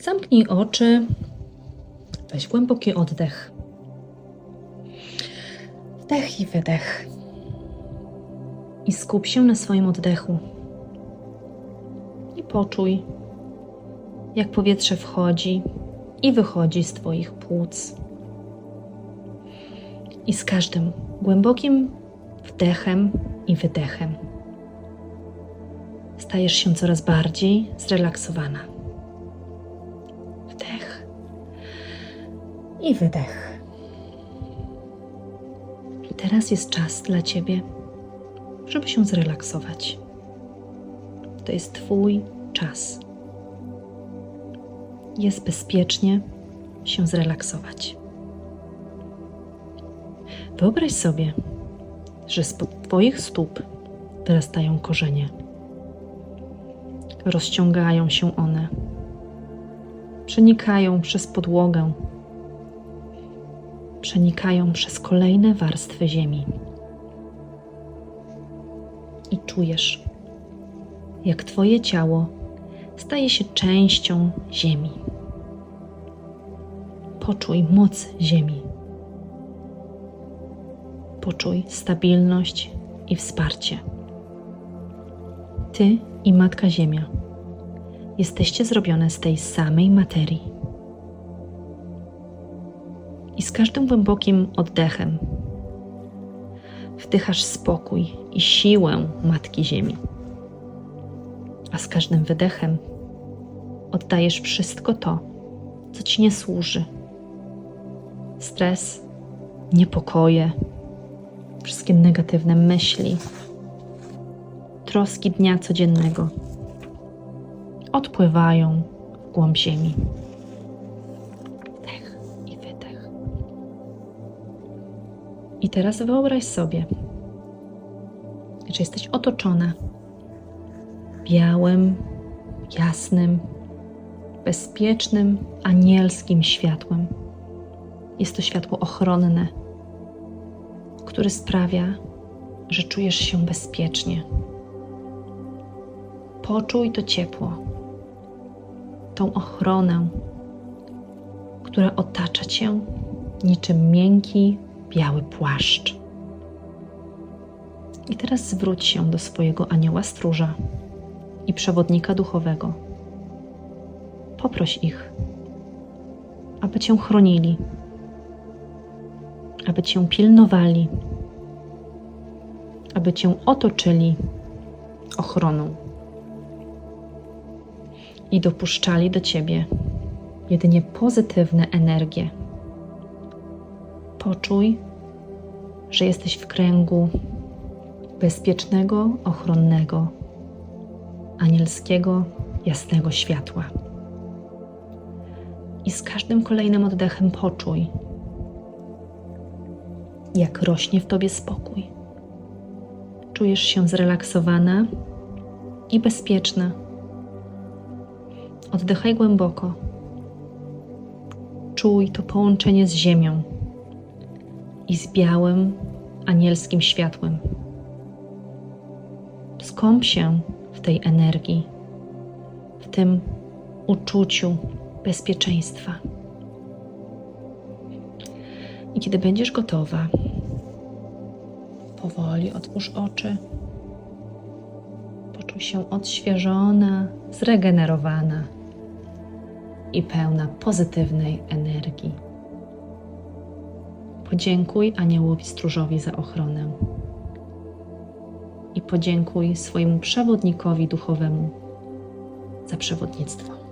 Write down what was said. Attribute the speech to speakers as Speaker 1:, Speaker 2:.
Speaker 1: Zamknij oczy, weź głęboki oddech. Wdech i wydech. I skup się na swoim oddechu. I poczuj, jak powietrze wchodzi i wychodzi z Twoich płuc. I z każdym głębokim wdechem i wydechem stajesz się coraz bardziej zrelaksowana. Wdech i wydech. Teraz jest czas dla Ciebie, żeby się zrelaksować. To jest Twój czas. Jest bezpiecznie się zrelaksować. Wyobraź sobie, że spod Twoich stóp wyrastają korzenie. Rozciągają się one, przenikają przez podłogę, przenikają przez kolejne warstwy ziemi. I czujesz, jak Twoje ciało staje się częścią ziemi. Poczuj moc ziemi. Poczuj stabilność i wsparcie. Ty i Matka Ziemia jesteście zrobione z tej samej materii. I z każdym głębokim oddechem wdychasz spokój i siłę Matki Ziemi. A z każdym wydechem oddajesz wszystko to, co ci nie służy. Stres, niepokoje, wszystkie negatywne myśli, troski dnia codziennego odpływają w głąb ziemi. Wdech i wydech. I teraz wyobraź sobie, że jesteś otoczona białym, jasnym, bezpiecznym, anielskim światłem. Jest to światło ochronne, które sprawia, że czujesz się bezpiecznie. Poczuj to ciepło, tą ochronę, która otacza cię niczym miękki, biały płaszcz. I teraz zwróć się do swojego anioła stróża i przewodnika duchowego. Poproś ich, aby cię chronili, aby cię pilnowali, aby cię otoczyli ochroną i dopuszczali do ciebie jedynie pozytywne energie. Poczuj, że jesteś w kręgu bezpiecznego, ochronnego, anielskiego, jasnego światła. I z każdym kolejnym oddechem poczuj, jak rośnie w tobie spokój. Czujesz się zrelaksowana i bezpieczna. Oddychaj głęboko. Czuj to połączenie z ziemią i z białym, anielskim światłem. Skąp się w tej energii, w tym uczuciu bezpieczeństwa. I kiedy będziesz gotowa, powoli otwórz oczy. Poczuj się odświeżona, zregenerowana i pełna pozytywnej energii. Podziękuj aniołowi stróżowi za ochronę i podziękuj swojemu przewodnikowi duchowemu za przewodnictwo.